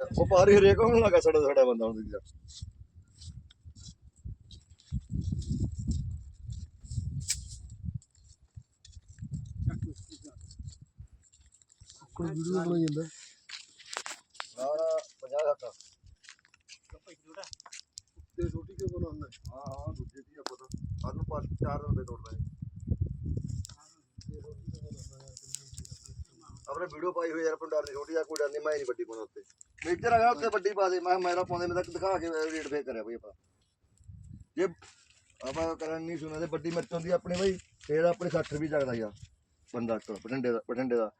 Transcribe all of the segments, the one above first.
ਵਪਾਰੀ ਹਰੇਕ ਹੋਣ ਲੱਗਾ ਸਾਡਾ ਸਾਡਾ ਬੰਦਾ ਹੁਣ ਦੂਜਾ। ਕੋਈ ਵੀਡੀਓ ਬਣਾਈ ਜਾਂਦਾ? ਨਾ 50 ਹੱਥ ਤੇ ਛੋਟੀ ਕਿਉਂ ਬਣਾਉਂਦਾ? ਹਾਂ ਹਾਂ ਦੂਜੇ ਦੀ ਆਪਾਂ ਤਾਂ ਸਾਨੂੰ ਪੰਜ ਚਾਰ ਦਿਨ ਦੇ ਤੋੜਦਾ ਆਪਣੇ ਵੀਡੀਓ ਪਾਈ ਹੋਈ ਯਾਰ ਆਪਾਂ ਡਰਨੀ ਛੋਟੀ ਆ ਕੋਈ ਡਰ ਨਹੀਂ ਮੈਂ ਨਹੀਂ ਵੱਡੀ ਉੱਤੇ ਮੇਜਰ ਹੈਗਾ ਉੱਤੇ ਵੱਡੀ ਪਾ ਦੇ। ਮੈਂ ਮੇਰਾ ਪਾਉਂਦੇ, ਮੈਂ ਦਿਖਾ ਕੇ ਰੇਟ ਫੇਰ ਕਰਿਆ ਬਈ ਆਪਾਂ। ਜੇ ਆਪਾਂ ਕਰਨ ਨਹੀਂ ਸੁਣਦੇ, ਵੱਡੀ ਮਿਰਚ ਹੁੰਦੀ ਆਪਣੇ ਬਈ, ਫੇਰ ਆਪਣੇ 60 ਰੁਪਏ ਲੱਗਦਾ ਯਾਰ, ਬੰਦਾ ਤੋਂ ਬਟੰਡੇ ਦਾ ਬਟੰਡੇ ਦਾ।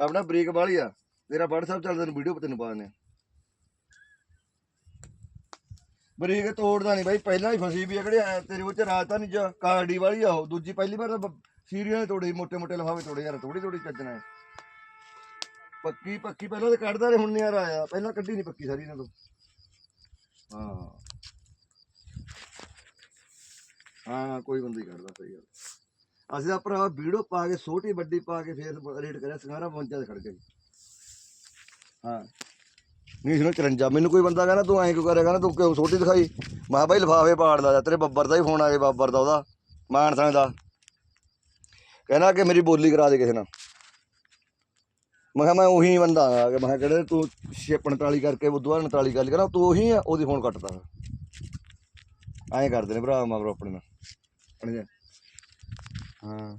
ਆਪਣਾ ਬਰੀਕ ਵਾਲੀ ਆ, ਤੇਰਾ WhatsApp ਚੱਲਦਾ, ਤੈਨੂੰ ਵੀਡੀਓ ਤੈਨੂੰ ਪਾ ਦਿੰਦੇ ਬ੍ਰੇਕ ਤੋੜਦਾ ਨਹੀਂ ਬਾਈ, ਪਹਿਲਾਂ ਹੀ ਫਸੀ ਵੀ ਆ, ਕਿਹੜੇ ਤੇਰੇ ਉਹ ਚ ਰਾਜਧਾਨੀ ਚ ਕਾਰਡੀ ਵਾਲੀ ਆ ਉਹ, ਦੂਜੀ, ਪਹਿਲੀ ਵਾਰ ਸੀਰੀਆਂ ਤੋੜੀ ਮੋਟੇ ਮੋਟੇ ਲਫਾਵੇ ਤੋੜੇ ਯਾਰ ਥੋੜੀ ਥੋੜੀ ਚੱਜਣਾ ਪੱਕੀ ਪੱਕੀ ਪਹਿਲਾਂ ਤਾਂ ਕੱਢਦਾ ਰਹੇ ਹੁਣ ਨਹੀਂ ਆਇਆ। ਪਹਿਲਾਂ ਕੱਢੀ ਨਹੀਂ ਪੱਕੀ ਸਾਰੀ ਇਹਨਾਂ ਤੋਂ। ਹਾਂ। ਹਾਂ, ਕੋਈ ਬੰਦੀ ਕੱਢਦਾ, ਸਹੀ ਗੱਲ। ਅਸੀਂ ਤਾਂ ਭਰਾ ਵੀਡੀਓ ਪਾ ਕੇ, ਛੋਟੀ ਵੱਡੀ ਪਾ ਕੇ ਫੇਰ ਰੇਟ ਕਰਿਆ ਸੰਘਾਰਾ ਪਹੁੰਚਿਆ ਤੇ ਖੜ ਗਏ। ਹਾਂ। ਨਹੀਂ ਸੁਣੋ 53 ਮੈਨੂੰ ਕੋਈ ਬੰਦਾ ਕਹਿੰਦਾ, ਤੂੰ ਐਂ ਕਿਉਂ ਕਰਿਆ? ਕਹਿੰਦਾ, ਤੂੰ ਕਿਉਂ ਛੋਟੀ ਦਿਖਾਈ? ਮੈਂ ਕਿਹਾ, ਬਾਈ, ਲਿਫਾਫੇ ਪਾੜ ਲਾ ਤੇਰੇ ਬੱਬਰ ਦਾ ਹੀ ਫੋਨ ਆ ਗਿਆ, ਬੱਬਰ ਦਾ, ਉਹਦਾ। ਮਾਨਸਾਂ ਦਾ। ਕਹਿੰਦਾ ਕਿ ਮੇਰੀ ਬੋਲੀ ਕਰਾ ਦੇ ਕਿਸੇ ਨਾਲ। ਮੈਂ ਕਿਹਾ ਮੈਂ ਉਹੀ ਬੰਦਾ ਆ ਕਿ ਮੈਂ ਕਿਹਾ ਕਿਹੜੇ ਤੂੰ 45 ਕਰਕੇ ਬੁੱਧਵਾਰ 39 ਗੱਲ ਕਰਾਂ ਤੂੰ ਉਹੀ ਆ ਉਹਦੀ ਫੋਨ ਕੱਟਦਾ। ਐਂ ਕਰਦੇ ਨੇ ਭਰਾ ਮਾਰੋ ਆਪਣੇ ਨਾਲ। ਆਪਣੇ। ਹਾਂ।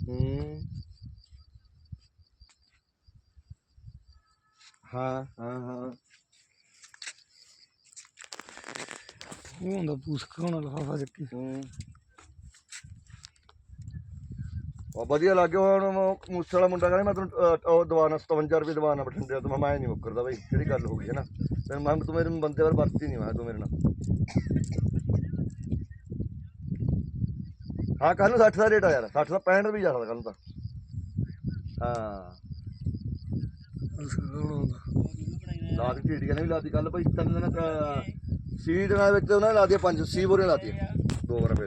ਹੂੰ। ਹਾਂ ਹਾਂ ਹਾਂ। ਉਹ ਹੁੰਦਾ ਪੂਸ ਖਾਣਾ ਲਫਾਫਾ ਚੱਕੀ। ਹੂੰ। ਉਹ ਵਧੀਆ ਲੱਗਿਆ ਹੁਣ ਮੂਸੇ ਵਾਲਾ ਮੁੰਡਾ ਕਹਿੰਦਾ ਮੈਂ ਤੈਨੂੰ ਅਹ, ਉਹ ਦਵਾਨਾ 57 ਰੁਪਏ ਦਵਾਨਾ ਬਠਿੰਡੇ ਤੋਂ ਮੈਂ ਮੈਂ ਨਹੀਂ ਮੁੱਕਰਦਾ ਬਈ ਕਿਹੜੀ ਗੱਲ ਹੋ ਗਈ ਹੈ ਨਾ? ਤੇ ਮੈਂ ਤੂੰ ਮੇਰੇ ਬੰਦੇ ਵਾਰ ਵਰਤੀ ਨਹੀਂ ਮੈਂ ਤੂੰ ਮੇਰੇ ਨਾਲ। ਹਾਂ ਕੱਲ ਨੂੰ 60 ਦਾ ਰੇਟ ਆ ਯਾਰ 60 ਦਾ 65 ਰੁਪਏ ਜਾ ਸਕਦਾ ਕੱਲ ਨੂੰ ਤਾਂ। ਹਾਂ। ਉਸ ਖਾਣਾ ਨੇ ਵੀ ਲਾਤੀ ਕੱਲ ਭਾਈ ਤਿੰਨ ਦਿਨ ਸੀ ਦਿਨਾਂ ਵਿੱਚ ਉਹਨਾਂ ਨੇ ਲਾਤੀ ਪੰਜ ਸੀ ਬੋਰੀਆਂ ਲਾਤੀਆਂ ਦੋ ਵਾਰ